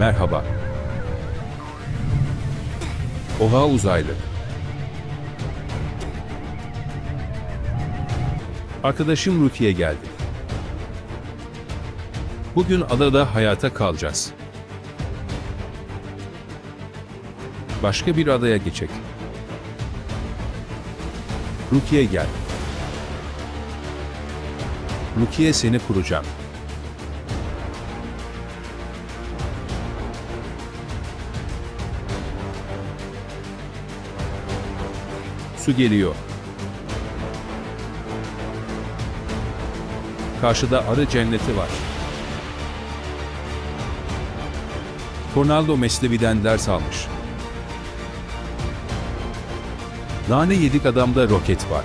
Merhaba. Oha uzaylı. Arkadaşım Rukiye geldi. Bugün adada hayata kalacağız. Başka bir adaya geçecek. Rukiye gel. Rukiye seni kuracağım. Su geliyor. Karşıda arı cenneti var. Ronaldo Meslevi'den ders almış. Nane yedik adamda roket var.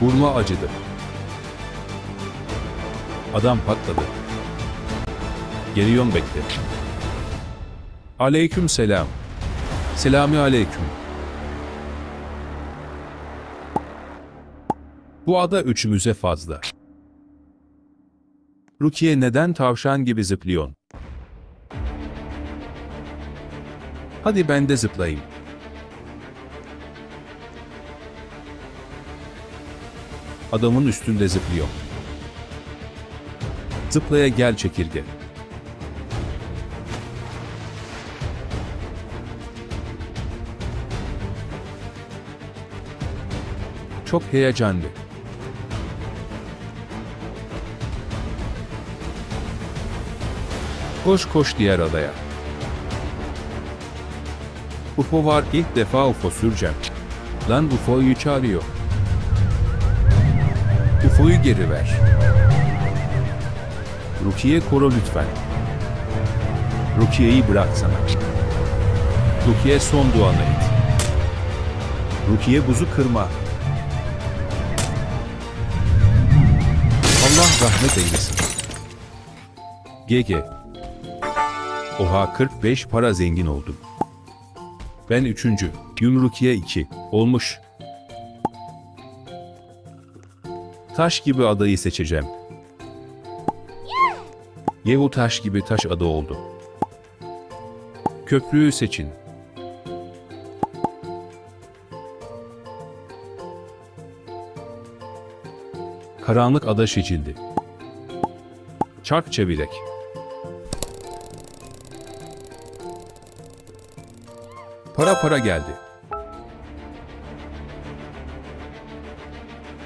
Vurma acıdı. Adam patladı. Geliyon bekle. Aleyküm selam. Selami aleyküm. Bu ada üçümüze fazla. Rukiye neden tavşan gibi zıplıyorsun? Hadi ben de zıplayayım. Adamın üstünde zıplıyor. Zıplaya gel çekirge. Çok heyecanlı. Koş koş diğer adaya. UFO var ilk defa UFO süreceğim. Lan UFO'yu çağırıyor. UFO'yu geri ver. Rukiye koru lütfen. Rukiye'yi bıraksana. Rukiye son duanı et. Rukiye buzu kırma. Allah rahmet eylesin. GG. Oha 45 para zengin oldum. Ben üçüncü. Yumrukiye 2. Olmuş. Taş gibi adayı seçeceğim. Yevu taş gibi taş adı oldu. Köprüyü seçin. Karanlık ada seçildi. Çark çevirek. Para para geldi.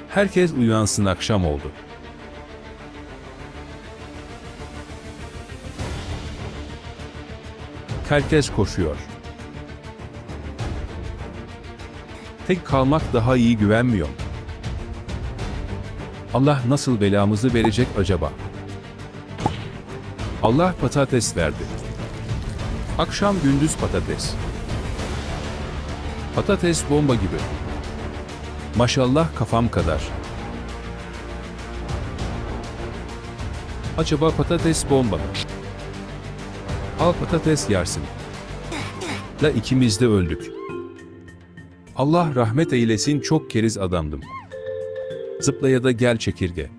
Herkes uyansın akşam oldu. Herkes koşuyor. Tek kalmak daha iyi güvenmiyor. Allah nasıl belamızı verecek acaba? Allah patates verdi. Akşam gündüz patates. Patates bomba gibi. Maşallah kafam kadar. Acaba patates bomba mı? Al patates yersin. La ikimiz de öldük. Allah rahmet eylesin çok keriz adamdım. Zıplaya da gel çekirge.